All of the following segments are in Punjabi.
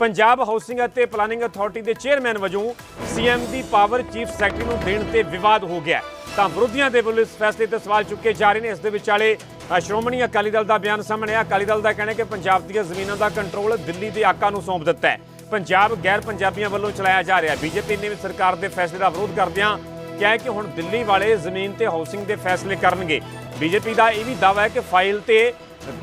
ਪੰਜਾਬ ਹਾਊਸਿੰਗ ਅਤੇ ਪਲਾਨਿੰਗ ਅਥਾਰਟੀ ਦੇ ਚੇਅਰਮੈਨ ਵਜੋਂ ਸੀਐਮ ਦੀ ਪਾਵਰ ਚੀਫ ਸੈਕਟਰੀ ਨੂੰ ਦੇਣ ਤੇ ਵਿਵਾਦ ਹੋ ਗਿਆ ਤਾਂ ਵਿਰੋਧੀਆਂ ਦੇ ਵੱਲੋਂ ਇਸ ਫੈਸਲੇ ਤੇ ਸਵਾਲ ਚੁੱਕੇ ਜਾ ਰਹੇ ਨੇ। ਇਸ ਦੇ ਵਿਚਾਲੇ ਸ਼੍ਰੋਮਣੀ ਅਕਾਲੀ ਦਲ ਦਾ ਬਿਆਨ ਸਾਹਮਣੇ ਆ ਅਕਾਲੀ ਦਲ ਦਾ ਕਹਿਣਾ ਕਿ ਪੰਜਾਬ ਦੀਆਂ ਜ਼ਮੀਨਾਂ ਦਾ ਕੰਟਰੋਲ ਦਿੱਲੀ ਦੇ ਆਕਾ ਨੂੰ ਸੌਂਪ ਦਿੱਤਾ ਹੈ। ਪੰਜਾਬ ਗੈਰ ਪੰਜਾਬੀਆਂ ਵੱਲੋਂ ਚਲਾਇਆ ਜਾ ਰਿਹਾ ਹੈ। ਬੀਜੇਪੀ ਨੇ ਵੀ ਸਰਕਾਰ ਦੇ ਫੈਸਲੇ ਦਾ ਵਿਰੋਧ ਕਰਦਿਆਂ ਕਿਹਾ ਕਿ ਹੁਣ ਦਿੱਲੀ ਵਾਲੇ ਜ਼ਮੀਨ ਤੇ ਹਾਊਸਿੰਗ ਦੇ ਫੈਸਲੇ ਕਰਨਗੇ। ਬੀਜੇਪੀ ਦਾ ਇਹ ਵੀ ਦਾਅਵਾ ਹੈ ਕਿ ਫਾਈਲ ਤੇ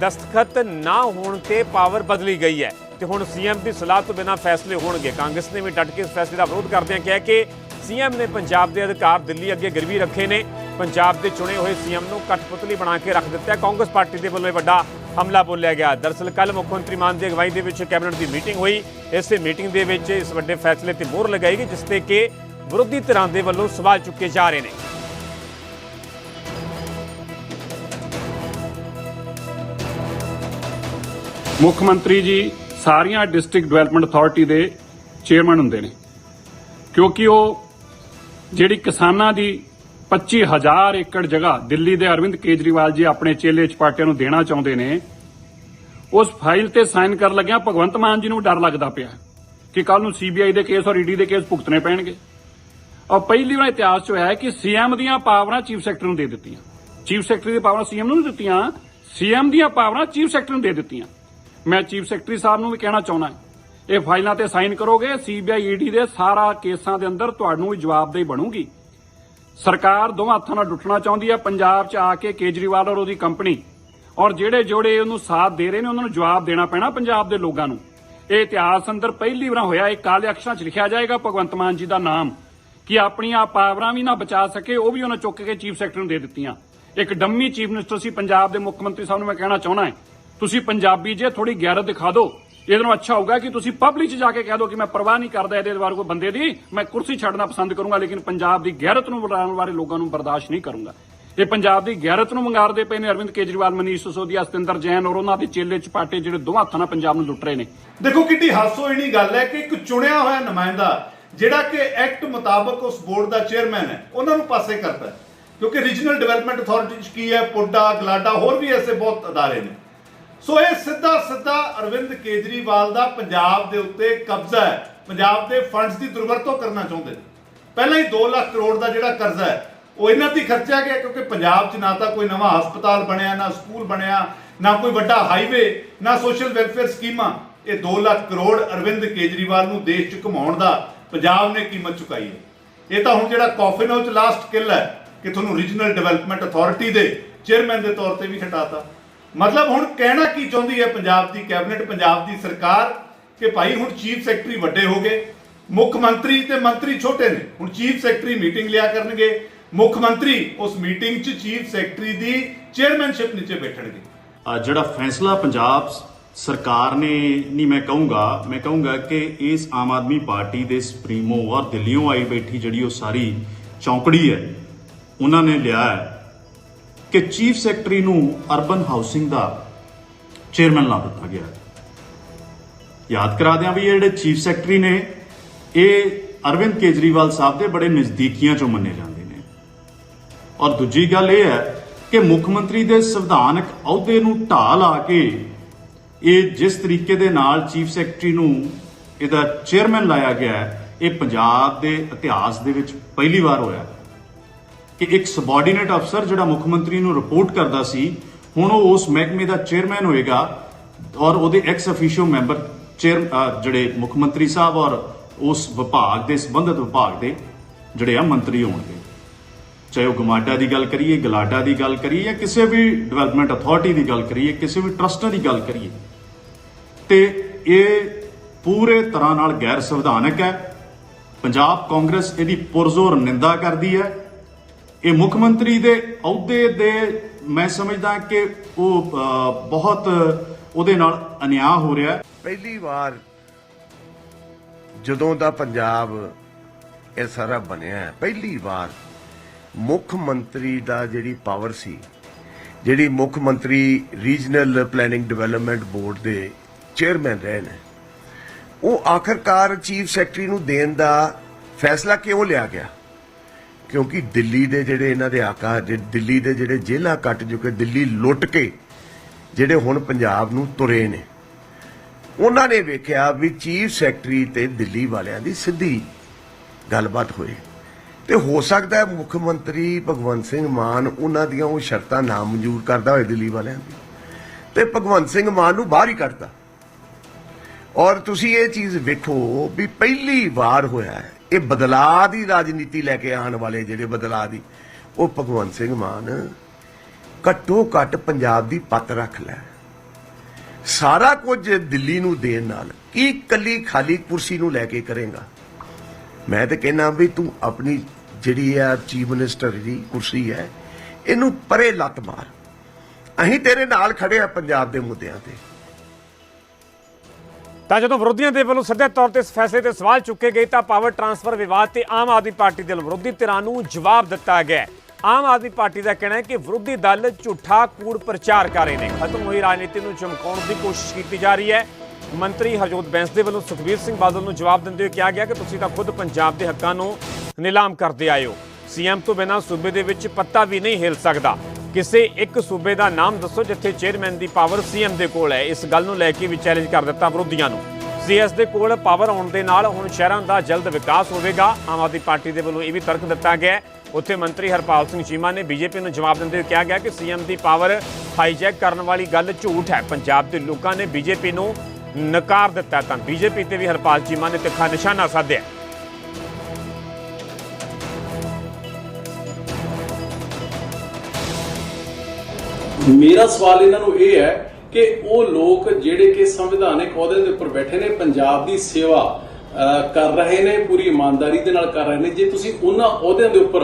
ਦਸਤਖਤ ਨਾ ਹੋਣ ਤੇ ਪਾਵਰ ਬਦਲੀ ਗਈ ਹੈ। ਤੇ ਹੁਣ ਸੀਐਮ ਦੀ ਸਲਾਹ ਤੋਂ ਬਿਨਾਂ ਫੈਸਲੇ ਹੋਣਗੇ। ਕਾਂਗਰਸ ਨੇ ਵੀ ਡਟ ਕੇ ਇਸ ਫੈਸਲੇ ਦਾ ਵਿਰੋਧ ਕਰਦਿਆਂ ਕਿਹਾ ਕਿ ਸੀਐਮ ਨੇ ਪੰਜਾਬ ਦੇ ਅਧਿਕਾਰ ਦਿੱਲੀ ਅੱਗੇ ਗਿਰਵੀ ਰੱਖੇ ਨੇ। ਪੰਜਾਬ ਦੇ ਚੁਣੇ ਹੋਏ ਸੀਐਮ ਨੂੰ ਕਠਪੁਤਲੀ ਬਣਾ ਕੇ ਰੱਖ ਦਿੱਤਾ ਹੈ। ਕਾਂਗਰਸ ਪਾਰਟੀ ਦੇ ਵੱਲੋਂ ਵੱਡਾ ਹਮਲਾ ਬੋਲਿਆ ਗਿਆ। ਦਰਅਸਲ ਕੱਲ ਮੁੱਖ ਮੰਤਰੀ ਮਾਨ ਦੀ ਅਗਵਾਈ ਦੇ ਵਿੱਚ ਕੈਬਨਿਟ ਦੀ ਮੀਟਿੰਗ ਹੋਈ। ਇਸੇ ਮੀਟਿੰਗ ਦੇ ਵਿੱਚ ਇਸ ਵੱਡੇ ਫੈਸਲੇ ਤੇ ਮੋਹਰ ਲਗਾਈ ਗਈ, ਜਿਸ ਤੇ ਕਿ ਵਿਰੋਧੀ ਧਿਰਾਂ ਦੇ ਵੱਲੋਂ ਸਵਾਲ ਚੁੱਕੇ ਜਾ ਰਹੇ ਨੇ। ਮੁੱਖ ਮੰਤਰੀ ਜੀ ਸਾਰੀਆਂ ਡਿਸਟ੍ਰਿਕਟ ਡਿਵੈਲਪਮੈਂਟ ਅਥਾਰਟੀ ਦੇ ਚੇਅਰਮੈਨ ਹੁੰਦੇ ਨੇ। ਕਿਉਂਕਿ ਉਹ ਜਿਹੜੀ ਕਿਸਾਨਾਂ ਦੀ 25000 ਏਕੜ ਜਗ੍ਹਾ ਦਿੱਲੀ ਦੇ ਅਰਵਿੰਦ ਕੇਜਰੀਵਾਲ ਜੀ ਆਪਣੇ ਚੇਲੇ ਚਪਾਟਿਆਂ ਨੂੰ ਦੇਣਾ ਚਾਹੁੰਦੇ ਨੇ, ਉਸ ਫਾਈਲ ਤੇ ਸਾਈਨ ਕਰਨ ਲੱਗਿਆ ਭਗਵੰਤ ਮਾਨ ਜੀ ਨੂੰ ਡਰ ਲੱਗਦਾ ਪਿਆ ਕਿ ਕੱਲ ਨੂੰ ਸੀਬੀਆਈ ਦੇ ਕੇਸ ਔਰ ਈਡੀ ਦੇ ਕੇਸ ਭੁਗਤਣੇ ਪੈਣਗੇ। ਔਰ ਪਹਿਲੀ ਵਾਰ ਇਤਿਹਾਸ 'ਚ ਹੋਇਆ ਹੈ ਕਿ ਸੀਐਮ ਦੀਆਂ ਪਾਵਰਾਂ ਚੀਫ ਸੈਕਟਰੀ ਨੂੰ ਦੇ ਦਿੱਤੀਆਂ। ਚੀਫ ਸੈਕਟਰੀ ਦੀਆਂ ਪਾਵਰਾਂ ਸੀਐਮ ਨੂੰ ਨਹੀਂ ਦਿੱਤੀਆਂ ਸੀਐਮ ਦੀਆਂ ਪਾਵਰਾਂ ਚੀਫ ਸੈਕਟਰੀ ਨੂੰ ਦੇ ਦਿੱਤੀਆਂ। ਮੈਂ ਚੀਫ ਸੈਕਟਰੀ ਸਾਹਿਬ ਨੂੰ ਵੀ ਕਹਿਣਾ ਚਾਹੁੰਦਾ ਇਹ ਫਾਈਲਾਂ ਤੇ ਸਾਈਨ ਕਰੋਗੇ, ਸੀਬੀਆਈ ਈਡੀ ਦੇ ਸਾਰਾ ਕੇਸਾਂ ਦੇ ਅੰਦਰ ਤੁਹਾਨੂੰ ਵੀ ਜਵਾਬਦੇਹੀ ਬਣੂਗੀ। ਸਰਕਾਰ ਦੋਵਾਂ ਹੱਥਾਂ ਨਾਲ ਡੁੱਟਣਾ ਚਾਹੁੰਦੀ ਹੈ, ਪੰਜਾਬ 'ਚ ਆ ਕੇ ਕੇਜਰੀਵਾਲ ਔਰ ਉਹਦੀ ਕੰਪਨੀ। ਔਰ ਜਿਹੜੇ ਜੋੜੇ ਉਹਨੂੰ ਸਾਥ ਦੇ ਰਹੇ ਨੇ, ਉਹਨਾਂ ਨੂੰ ਜਵਾਬ ਦੇਣਾ ਪੈਣਾ ਪੰਜਾਬ ਦੇ ਲੋਕਾਂ ਨੂੰ। ਇਹ ਇਤਿਹਾਸ ਅੰਦਰ ਪਹਿਲੀ ਵਾਰ ਹੋਇਆ, ਇਹ ਕਾਲੇ ਅੱਖਰਾਂ 'ਚ ਲਿਖਿਆ ਜਾਏਗਾ, ਭਗਵੰਤ ਮਾਨ ਜੀ ਦਾ ਨਾਮ। ਕਿ ਆਪਣੀਆਂ ਪਾਵਰਾਂ ਵੀ ਨਾ ਬਚਾ ਸਕੇ, ਉਹ ਵੀ ਉਹਨਾਂ ਚੁੱਕ ਕੇ ਚੀਫ ਸੈਕਟਰੀ ਨੂੰ ਦੇ ਦਿੱਤੀਆਂ। ਇੱਕ ਡੰਮੀ ਚੀਫ ਮਿਨਿਸਟਰ ਸੀ ਪੰਜਾਬ ਦੇ ਮੁੱਖ ਮੰਤਰੀ ਸਾਹਿਬ ਨੂੰ ਮੈਂ ਕਹਿਣਾ ਚਾਹੁੰਦਾ ਹਾਂ। ਤੁਸੀਂ ਪੰਜਾਬੀ ਜੇ ਥੋੜੀ ਗੈਰਤ ਦਿਖਾ ਦਿਓ, ਇਹਦੇ ਨਾਲ ਅੱਛਾ ਹੋਊਗਾ ਕਿ ਤੁਸੀਂ ਪਬਲਿਕ 'ਚ ਜਾ ਕੇ ਕਹਿ ਦਿਓ ਕਿ ਮੈਂ ਪਰਵਾਹ ਨਹੀਂ ਕਰਦਾ ਇਹਦੇ ਬਾਰੇ ਕੋਈ ਬੰਦੇ ਦੀ, ਮੈਂ ਕੁਰਸੀ ਛੱਡਣਾ ਪਸੰਦ ਕਰੂੰਗਾ, ਲੇਕਿਨ ਪੰਜਾਬ ਦੀ ਗੈਰਤ ਨੂੰ ਵਡਾਉਣ ਵਾਲੇ ਲੋਕਾਂ ਨੂੰ ਬਰਦਾਸ਼ਤ ਨਹੀਂ ਕਰੂੰਗਾ। ਇਹ ਪੰਜਾਬ ਦੀ ਗੈਰਤ ਨੂੰ ਮੰਗਾਰਦੇ ਪਏ ਨੇ ਅਰਵਿੰਦ ਕੇਜਰੀਵਾਲ, ਮਨੀਸ਼ ਸਿਸੋਦੀਆ, ਸਤਿੰਦਰ ਜੈਨ ਔਰ ਉਹਨਾਂ ਦੇ ਚੇਲੇ ਚਪਾਟੇ ਜਿਹੜੇ ਦੋਵਾਂ ਹੱਥਾਂ ਨਾਲ ਪੰਜਾਬ ਨੂੰ ਲੁੱਟ ਰਹੇ ਨੇ। ਦੇਖੋ ਕਿੱਡੀ ਹਾਸੋਹੀਣੀ ਗੱਲ ਹੈ ਕਿ ਇੱਕ ਚੁਣਿਆ ਹੋਇਆ ਨੁਮਾਇੰਦਾ, ਜਿਹੜਾ ਕਿ ਐਕਟ ਮੁਤਾਬਕ ਉਸ ਬੋਰਡ ਦਾ ਚੇਅਰਮੈਨ ਹੈ, ਉਹਨਾਂ ਨੂੰ ਪਾਸੇ ਕਰਦਾ ਕਿਉਂਕਿ ਰੀਜਨਲ ਡਿਵੈਲਪਮੈਂਟ ਅਥਾਰਟੀ ਚ ਕੀ ਹੈ, ਪੋਡਾ, ਗਲਾਡਾ, ਹੋਰ ਵੀ ਐਸੇ ਬਹੁਤ ਅਦਾਰੇ ਨੇ। ਸੋ ਇਹ ਸਿੱਧਾ ਸਿੱਧਾ ਅਰਵਿੰਦ ਕੇਜਰੀਵਾਲ ਦਾ ਪੰਜਾਬ ਦੇ ਉੱਤੇ ਕਬਜ਼ਾ ਹੈ। ਪੰਜਾਬ ਦੇ ਫੰਡਸ ਦੀ ਦੁਰਵਰਤੋਂ ਕਰਨਾ ਚਾਹੁੰਦੇ ਨੇ। ਪਹਿਲਾਂ ਹੀ 2 ਲੱਖ ਕਰੋੜ ਦਾ ਜਿਹੜਾ ਕਰਜ਼ਾ ਹੈ, ਉਹ ਇਹਨਾਂ ਤੇ ਖਰਚਿਆ ਗਿਆ ਕਿਉਂਕਿ ਪੰਜਾਬ 'ਚ ਨਾ ਤਾਂ ਕੋਈ ਨਵਾਂ ਹਸਪਤਾਲ ਬਣਿਆ, ਨਾ ਸਕੂਲ ਬਣਿਆ, ਨਾ ਕੋਈ ਵੱਡਾ ਹਾਈਵੇ ਨਾ ਸੋਸ਼ਲ ਵੈਲਫੇਅਰ ਸਕੀਮਾਂ। ਇਹ 2 ਲੱਖ ਕਰੋੜ ਅਰਵਿੰਦ ਕੇਜਰੀਵਾਲ ਨੂੰ ਦੇਸ਼ 'ਚ ਘੁਮਾਉਣ ਦਾ ਪੰਜਾਬ ਨੇ ਕੀਮਤ ਚੁਕਾਈ ਹੈ। ਇਹ ਤਾਂ ਹੁਣ ਜਿਹੜਾ ਕੌਫਿਨ ਹਾਊਸ ਲਾਸਟ ਕਿਲ ਹੈ ਕਿ ਤੁਹਾਨੂੰ ਰੀਜਨਲ ਡਿਵੈਲਪਮੈਂਟ ਅਥਾਰਟੀ ਦੇ ਚੇਅਰਮੈਨ ਦੇ ਤੌਰ ਤੇ ਵੀ ਹਟਾਤਾ ਮਤਲਬ ਹੁਣ ਕਹਿਣਾ ਕੀ ਚਾਹੁੰਦੀ ਹੈ ਪੰਜਾਬ ਦੀ ਕੈਬਨਿਟ? ਪੰਜਾਬ ਦੀ ਸਰਕਾਰ ਕਿ ਭਾਈ ਹੁਣ ਚੀਫ ਸੈਕਟਰੀ ਵੱਡੇ ਹੋ ਗਏ, ਮੁੱਖ ਮੰਤਰੀ ਤੇ ਮੰਤਰੀ ਛੋਟੇ ਨੇ, ਹੁਣ ਚੀਫ ਸੈਕਟਰੀ ਮੀਟਿੰਗ ਲਿਆ ਕਰਨਗੇ, ਮੁੱਖ ਮੰਤਰੀ ਉਸ ਮੀਟਿੰਗ 'ਚ ਚੀਫ ਸੈਕਟਰੀ ਦੀ ਚੇਅਰਮੈਨਸ਼ਿਪ ਨੀਚੇ ਬੈਠਣਗੇ। ਜਿਹੜਾ ਫੈਸਲਾ ਪੰਜਾਬ ਸਰਕਾਰ ਨੇ, ਨਹੀਂ ਮੈਂ ਕਹੂੰਗਾ ਮੈਂ ਕਹੂੰਗਾ ਕਿ ਇਸ ਆਮ ਆਦਮੀ ਪਾਰਟੀ ਦੇ ਸੁਪਰੀਮੋ ਔਰ ਦਿੱਲੀੋਂ ਆਈ ਬੈਠੀ ਜਿਹੜੀ ਉਹ ਸਾਰੀ ਚੌਂਕੜੀ ਹੈ, ਉਹਨਾਂ ਨੇ ਲਿਆ ਹੈ। ਕਿ ਚੀਫ ਸੈਕਟਰੀ ਨੂੰ ਅਰਬਨ ਹਾਊਸਿੰਗ ਦਾ ਚੇਅਰਮੈਨ ਲਾ ਦਿੱਤਾ ਗਿਆ ਯਾਦ ਕਰਾ ਦਿਆਂ ਵੀ ਇਹ ਜਿਹੜੇ ਚੀਫ ਸੈਕਟਰੀ ਨੇ, ਇਹ ਅਰਵਿੰਦ ਕੇਜਰੀਵਾਲ ਸਾਹਿਬ ਦੇ ਬੜੇ ਨਜ਼ਦੀਕੀਆਂ ਚੋਂ ਮੰਨੇ ਜਾਂਦੇ ਨੇ। ਔਰ ਦੂਜੀ ਗੱਲ ਇਹ ਹੈ ਕਿ ਮੁੱਖ ਮੰਤਰੀ ਦੇ ਸੰਵਿਧਾਨਕ ਅਹੁਦੇ ਨੂੰ ਢਾਹ ਲਾ ਕੇ ਇਹ ਜਿਸ ਤਰੀਕੇ ਦੇ ਨਾਲ ਚੀਫ ਸੈਕਟਰੀ ਨੂੰ ਇਹਦਾ ਚੇਅਰਮੈਨ ਲਾਇਆ ਗਿਆ ਇਹ ਪੰਜਾਬ ਦੇ ਇਤਿਹਾਸ ਦੇ ਵਿੱਚ ਪਹਿਲੀ ਵਾਰ ਹੋਇਆ ਕਿ ਇੱਕ ਸਬਆਰਡੀਨੇਟ ਅਫਸਰ ਜਿਹੜਾ ਮੁੱਖ ਮੰਤਰੀ ਨੂੰ ਰਿਪੋਰਟ ਕਰਦਾ ਸੀ, ਹੁਣ ਉਹ ਉਸ ਮਹਿਕਮੇ ਦਾ ਚੇਅਰਮੈਨ ਹੋਏਗਾ ਔਰ ਉਹਦੇ ਐਕਸ ਅਫੀਸ਼ੀਓ ਮੈਂਬਰ ਚੇਅਰ ਜਿਹੜੇ ਮੁੱਖ ਮੰਤਰੀ ਸਾਹਿਬ ਔਰ ਉਸ ਵਿਭਾਗ ਦੇ ਸੰਬੰਧਿਤ ਵਿਭਾਗ ਦੇ ਜਿਹੜੇ ਆ ਮੰਤਰੀ ਹੋਣਗੇ। ਚਾਹੇ ਉਹ ਗਮਾਡਾ ਦੀ ਗੱਲ ਕਰੀਏ, ਗਲਾਡਾ ਦੀ ਗੱਲ ਕਰੀਏ ਜਾਂ ਕਿਸੇ ਵੀ ਡਿਵੈਲਪਮੈਂਟ ਅਥਾਰਟੀ ਦੀ ਗੱਲ ਕਰੀਏ, ਕਿਸੇ ਵੀ ਟਰਸਟਾਂ ਦੀ ਗੱਲ ਕਰੀਏ, ਤੇ ਇਹ ਪੂਰੇ ਤਰ੍ਹਾਂ ਨਾਲ ਗੈਰ ਸੰਵਿਧਾਨਕ ਹੈ। ਪੰਜਾਬ ਕਾਂਗਰਸ ਇਹਦੀ ਪੁਰਜ਼ੋਰ ਨਿੰਦਾ ਕਰਦੀ ਹੈ। ਇਹ ਮੁੱਖ ਮੰਤਰੀ ਦੇ ਅਹੁਦੇ ਦੇ ਮੈਂ ਸਮਝਦਾ ਕਿ ਉਹ ਬਹੁਤ ਉਹਦੇ ਨਾਲ ਅਨਿਆਂ ਹੋ ਰਿਹਾ ਪਹਿਲੀ ਵਾਰ ਜਦੋਂ ਦਾ ਪੰਜਾਬ ਇਹ ਸਾਰਾ ਬਣਿਆ ਹੈ, ਪਹਿਲੀ ਵਾਰ ਮੁੱਖ ਮੰਤਰੀ ਦਾ ਜਿਹੜੀ ਪਾਵਰ ਸੀ, ਜਿਹੜੀ ਮੁੱਖ ਮੰਤਰੀ ਰੀਜਨਲ ਪਲੈਨਿੰਗ ਡਿਵੈਲਪਮੈਂਟ ਬੋਰਡ ਦੇ ਚੇਅਰਮੈਨ ਰਹੇ ਨੇ, ਉਹ ਆਖਰਕਾਰ ਚੀਫ ਸੈਕਟਰੀ ਨੂੰ ਦੇਣ ਦਾ ਫੈਸਲਾ ਕਿਉਂ ਲਿਆ ਗਿਆ? ਕਿਉਂਕਿ ਦਿੱਲੀ ਦੇ ਜਿਹੜੇ ਇਹਨਾਂ ਦੇ ਆਕਾ, ਜੇ ਦਿੱਲੀ ਦੇ ਜਿਹੜੇ ਜੇਲ੍ਹਾਂ ਕੱਟ ਚੁੱਕੇ, ਦਿੱਲੀ ਲੁੱਟ ਕੇ ਜਿਹੜੇ ਹੁਣ ਪੰਜਾਬ ਨੂੰ ਤੁਰੇ ਨੇ। ਉਹਨਾਂ ਨੇ ਵੇਖਿਆ ਵੀ ਚੀਫ ਸੈਕਟਰੀ ਤੇ ਦਿੱਲੀ ਵਾਲਿਆਂ ਦੀ ਸਿੱਧੀ ਗੱਲਬਾਤ ਹੋਈ। ਤੇ ਹੋ ਸਕਦਾ ਹੈ ਮੁੱਖ ਮੰਤਰੀ ਭਗਵੰਤ ਸਿੰਘ ਮਾਨ ਉਹਨਾਂ ਦੀਆਂ ਉਹ ਸ਼ਰਤਾਂ ਨਾ ਮਨਜ਼ੂਰ ਕਰਦਾ ਹੋਏ ਦਿੱਲੀ ਵਾਲਿਆਂ ਦੀ। ਤੇ ਭਗਵੰਤ ਸਿੰਘ ਮਾਨ ਨੂੰ ਬਾਹਰ ਹੀ ਕੱਢਤਾ। ਔਰ ਤੁਸੀਂ ਇਹ ਚੀਜ਼ ਵੇਖੋ ਵੀ ਪਹਿਲੀ ਵਾਰ ਹੋਇਆ ਹੈ ਇਹ ਬਦਲਾਅ ਦੀ ਰਾਜਨੀਤੀ ਲੈ ਕੇ ਆਉਣ ਵਾਲੇ ਜਿਹੜੇ ਬਦਲਾਅ ਦੀ, ਉਹ ਭਗਵੰਤ ਸਿੰਘ ਮਾਨ ਘੱਟੋ ਘੱਟ ਪੰਜਾਬ ਦੀ ਪੱਤ ਰੱਖ ਲੈ। ਸਾਰਾ ਕੁਝ ਦਿੱਲੀ ਨੂੰ ਦੇਣ ਨਾਲ ਕੀ ਕੱਲੀ ਖਾਲੀ ਕੁਰਸੀ ਨੂੰ ਲੈ ਕੇ ਕਰੇਗਾ? ਮੈਂ ਤੇ ਕਹਿੰਦਾ ਵੀ ਤੂੰ ਆਪਣੀ ਜਿਹੜੀ ਆ ਚੀਫ ਮਿਨਿਸਟਰ ਦੀ ਕੁਰਸੀ ਹੈ, ਇਹਨੂੰ ਪਰੇ ਲੱਤ ਮਾਰ। ਅਸੀਂ ਤੇਰੇ ਨਾਲ ਖੜੇ ਆ ਪੰਜਾਬ ਦੇ ਮੁੱਦਿਆਂ ਤੇ। ਤਾਂ ਜਦੋਂ ਵਿਰੋਧੀਆਂ ਦੇ ਵੱਲੋਂ ਸਿੱਧੇ ਤੌਰ ਤੇ ਇਸ ਫੈਸਲੇ ਤੇ ਸਵਾਲ ਚੁੱਕੇ ਗਏ ਤਾਂ ਪਾਵਰ ਟਰਾਂਸਫਰ ਵਿਵਾਦ ਤੇ ਆਮ ਆਦਮੀ ਪਾਰਟੀ ਦੇ ਵੱਲੋਂ ਵਿਰੋਧੀ ਧਿਰਾਂ ਨੂੰ ਜਵਾਬ ਦਿੱਤਾ ਗਿਆ ਆਮ ਆਦਮੀ ਪਾਰਟੀ ਦਾ ਕਹਿਣਾ ਹੈ ਕਿ ਵਿਰੋਧੀ ਦਲ ਝੂਠਾ ਕੂੜ ਪ੍ਰਚਾਰ ਕਰ ਰਹੇ ਨੇ। ਖਤਮ ਹੋਈ ਰਾਜਨੀਤੀ ਨੂੰ ਚਮਕਾਉਣ ਦੀ ਕੋਸ਼ਿਸ਼ ਕੀਤੀ ਜਾ ਰਹੀ ਹੈ। ਮੰਤਰੀ ਹਰਜੋਤ ਬੈਂਸ ਦੇ ਵੱਲੋਂ ਸੁਖਬੀਰ ਸਿੰਘ ਬਾਦਲ ਨੂੰ ਜਵਾਬ ਦਿੰਦੇ ਹੋਏ ਕਿਹਾ ਗਿਆ ਕਿ ਤੁਸੀਂ ਤਾਂ ਖੁਦ ਪੰਜਾਬ ਦੇ ਹੱਕਾਂ ਨੂੰ ਨਿਲਾਮ ਕਰਦੇ ਆਏ ਹੋ। ਸੀਐਮ ਤੋਂ ਬਿਨਾਂ ਸੂਬੇ ਦੇ ਵਿੱਚ ਪੱਤਾ ਵੀ ਨਹੀਂ ਹਿਲ ਸਕਦਾ। ਕਿਸੇ ਇੱਕ ਸੂਬੇ ਦਾ ਨਾਮ ਦੱਸੋ ਜਿੱਥੇ ਚੇਅਰਮੈਨ ਦੀ ਪਾਵਰ ਸੀਐਮ ਦੇ ਕੋਲ ਹੈ। ਇਸ ਗੱਲ ਨੂੰ ਲੈ ਕੇ ਵੀ ਚੈਲੰਜ ਕਰ ਦਿੱਤਾ ਵਿਰੋਧੀਆਂ ਨੂੰ। ਸੀਐਸ ਦੇ ਕੋਲ ਪਾਵਰ ਆਉਣ ਦੇ ਨਾਲ ਹੁਣ ਸ਼ਹਿਰਾਂ ਦਾ ਜਲਦ ਵਿਕਾਸ ਹੋਵੇਗਾ। ਆਮ ਆਦਮੀ ਪਾਰਟੀ ਦੇ ਵੱਲੋਂ ਇਹ ਵੀ ਤਰਕ ਦਿੱਤਾ ਗਿਆ ਉੱਥੇ ਮੰਤਰੀ ਹਰਪਾਲ ਸਿੰਘ ਚੀਮਾ ਨੇ ਬੀਜੇਪੀ ਨੂੰ ਜਵਾਬ ਦਿੰਦੇ ਹੋਏ ਕਿਹਾ ਗਿਆ ਕਿ ਸੀਐਮ ਦੀ ਪਾਵਰ ਹਾਈਜੈਕ ਕਰਨ ਵਾਲੀ ਗੱਲ ਝੂਠ ਹੈ। ਪੰਜਾਬ ਦੇ ਲੋਕਾਂ ਨੇ ਬੀਜੇਪੀ ਨੂੰ ਨਕਾਰ ਦਿੱਤਾ ਤਾਂ ਬੀਜੇਪੀ ਤੇ ਵੀ ਹਰਪਾਲ ਚੀਮਾ ਨੇ ਤਿੱਖਾ ਨਿਸ਼ਾਨਾ ਸਾਧਿਆ। ਮੇਰਾ ਸਵਾਲ ਇਹਨਾਂ ਨੂੰ ਇਹ ਹੈ ਕਿ ਉਹ ਲੋਕ ਜਿਹੜੇ ਕਿ ਸੰਵਿਧਾਨਕ ਅਹੁਦੇ ਦੇ ਉੱਪਰ ਬੈਠੇ ਨੇ, ਪੰਜਾਬ ਦੀ ਸੇਵਾ ਕਰ ਰਹੇ ਨੇ, ਪੂਰੀ ਇਮਾਨਦਾਰੀ ਦੇ ਨਾਲ ਕਰ ਰਹੇ ਨੇ, ਜੇ ਤੁਸੀਂ ਉਹਨਾਂ ਅਹੁਦਿਆਂ ਦੇ ਉੱਪਰ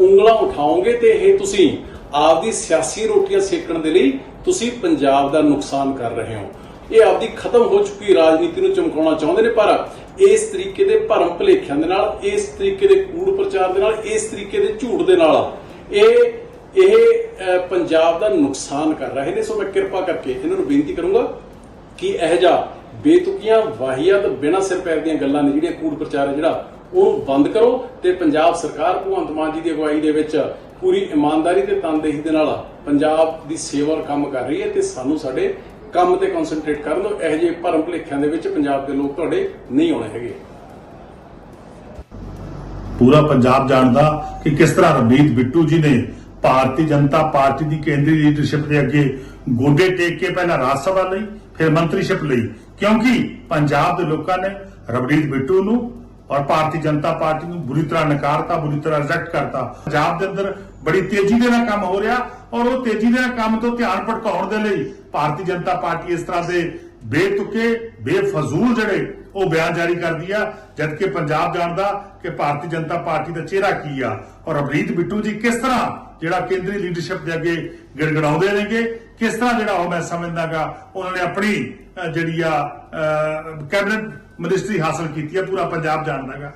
ਉਂਗਲਾਂ ਉਠਾਓਗੇ ਤੇ ਇਹ ਤੁਸੀਂ ਆਪਦੀ ਸਿਆਸੀ ਰੋਟੀਆਂ ਸੇਕਣ ਦੇ ਲਈ ਤੁਸੀਂ ਪੰਜਾਬ ਦਾ ਨੁਕਸਾਨ ਕਰ ਰਹੇ ਹੋ। ਇਹ ਆਪਦੀ ਖਤਮ ਹੋ ਚੁੱਕੀ ਰਾਜਨੀਤੀ ਨੂੰ ਚਮਕਾਉਣਾ ਚਾਹੁੰਦੇ ਨੇ, ਪਰ ਇਸ ਤਰੀਕੇ ਦੇ ਭਰਮ ਭਲੇਖਿਆਂ ਦੇ ਨਾਲ, ਇਸ ਤਰੀਕੇ ਦੇ ਕੂੜ ਪ੍ਰਚਾਰ ਦੇ ਨਾਲ, ਇਸ ਤਰੀਕੇ ਦੇ ਝੂਠ ਦੇ ਨਾਲ ਇਹ ਇਹ ਪੰਜਾਬ ਦਾ ਨੁਕਸਾਨ ਕਰ ਰਹੇ ਨੇ, ਸੋ ਮੈਂ ਕਿਰਪਾ ਕਰਕੇ ਇਹਨਾਂ ਨੂੰ ਬੇਨਤੀ ਕਰੂੰਗਾ ਕਿ ਇਹ ਜਿਹਾ ਬੇਤੁਕੀਆਂ ਵਾਹੀਆਤ ਬਿਨਾਂ ਸਿਰ ਪੈਰ ਦੀਆਂ ਗੱਲਾਂ ਨੇ ਜਿਹੜੀਆਂ ਕੂੜ ਪ੍ਰਚਾਰ ਹੈ ਜਿਹੜਾ, ਉਹਨੂੰ ਬੰਦ ਕਰੋ ਤੇ ਪੰਜਾਬ ਸਰਕਾਰ ਭਗਵੰਤ ਮਾਨ ਜੀ ਦੀ ਅਗਵਾਈ ਦੇ ਵਿੱਚ ਪੂਰੀ ਇਮਾਨਦਾਰੀ ਤੇ ਤਨਦੇਹੀ ਦੇ ਨਾਲ ਪੰਜਾਬ ਦੀ ਸੇਵਾ ਕੰਮ ਕਰ ਰਹੀ ਹੈ ਤੇ ਸਾਨੂੰ ਸਾਡੇ ਕੰਮ ਤੇ ਕਨਸੈਂਟਰੇਟ ਕਰਨ ਦਿਓ ਇਹੋ ਜਿਹੇ ਭਰਮ ਭੁਲੇਖਿਆਂ ਦੇ ਵਿੱਚ ਪੰਜਾਬ ਦੇ ਲੋਕ ਤੁਹਾਡੇ ਨਹੀਂ ਆਉਣੇ ਹੈਗੇ। ਪੂਰਾ ਪੰਜਾਬ ਜਾਣਦਾ ਕਿ ਕਿਸ ਤਰ੍ਹਾਂ ਰਣਜੀਤ ਬਿੱਟੂ ਜੀ ਨੇ ਭਾਰਤੀ ਜਨਤਾ ਪਾਰਟੀ ਦੀ ਕੇਂਦਰੀ ਲੀਡਰਸ਼ਿਪ ਦੇ ਅੱਗੇ ਗੋਡੇ ਟੇਕ ਕੇ ਪਹਿਲਾਂ ਰਾਜ ਸਭਾ ਲਈ, ਫਿਰ ਮੰਤਰੀਸ਼ਿਪ ਲਈ। ਕਿਉਂਕਿ ਪੰਜਾਬ ਦੇ ਲੋਕਾਂ ਨੇ ਰਵਨੀਤ ਬਿੱਟੂ ਨੂੰ ਔਰ ਭਾਰਤੀ ਜਨਤਾ ਪਾਰਟੀ ਨੂੰ ਬੁਰੀ ਤਰ੍ਹਾਂ ਨਕਾਰਤਾ, ਬੁਰੀ ਤਰ੍ਹਾਂ ਰਿਜੈਕਟ ਕਰਤਾ। ਪੰਜਾਬ ਦੇ ਅੰਦਰ ਬੜੀ ਤੇਜ਼ੀ ਦੇ ਨਾਲ ਕੰਮ ਹੋ ਰਿਹਾ ਔਰ ਉਹ ਤੇਜ਼ੀ ਦੇ ਨਾਲ ਕੰਮ ਤੋਂ ਧਿਆਨ ਭਟਕਾਉਣ ਦੇ ਲਈ ਭਾਰਤੀ ਜਨਤਾ ਪਾਰਟੀ ਇਸ ਤਰ੍ਹਾਂ ਦੇ ਬੇਤੁਕੇ, ਬੇਫਜ਼ੂਲ ਜਿਹੜੇ ਉਹ ਬਿਆਨ ਜਾਰੀ ਕਰਦੀ ਆ, ਜਦਕਿ ਪੰਜਾਬ ਜਾਣਦਾ ਕਿ ਭਾਰਤੀ ਜਨਤਾ ਪਾਰਟੀ ਦਾ ਚਿਹਰਾ ਕੀ ਆ ਔਰ ਅਮਰੀਤ ਬਿੱਟੂ ਜੀ ਕਿਸ ਤਰ੍ਹਾਂ ਜਿਹੜਾ ਕੇਂਦਰੀ ਲੀਡਰਸ਼ਿਪ ਦੇ ਅੱਗੇ ਗਿੜਗੜਾਉਂਦੇ ਨੇਗੇ। ਕਿਸ ਤਰ੍ਹਾਂ ਜਿਹੜਾ ਉਹ ਮੈਂ ਸਮਝਦਾਗਾ, ਉਹਨਾਂ ਨੇ ਆਪਣੀ ਜਿਹੜੀ ਆ ਕੈਬਨਿਟ ਮਿਨਿਸਟਰੀ ਹਾਸਲ ਕੀਤੀ ਆ, ਪੂਰਾ ਪੰਜਾਬ ਜਾਣਦਾਗਾ।